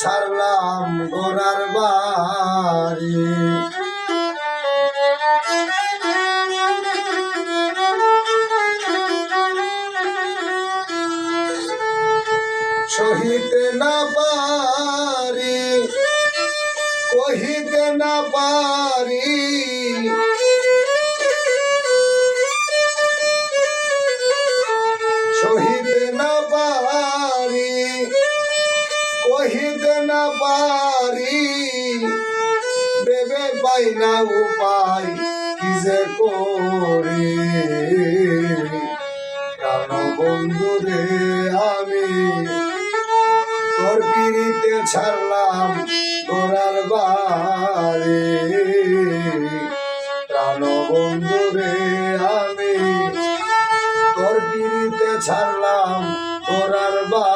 ছাড়লাম ঘোরার বাড়ি। সহিতে না পারি কহিতে না পারি। না পারি। দেবে পাই না উপায় কি যে করি। প্রাণ বন্ধু রে আমি? তোর পিড়িতে ছাড়লাম গোড়ার বাড়ি। প্রাণ বন্ধু রে আমি? তোর পিড়িতে ছাড়লাম গোড়ার বাড়ি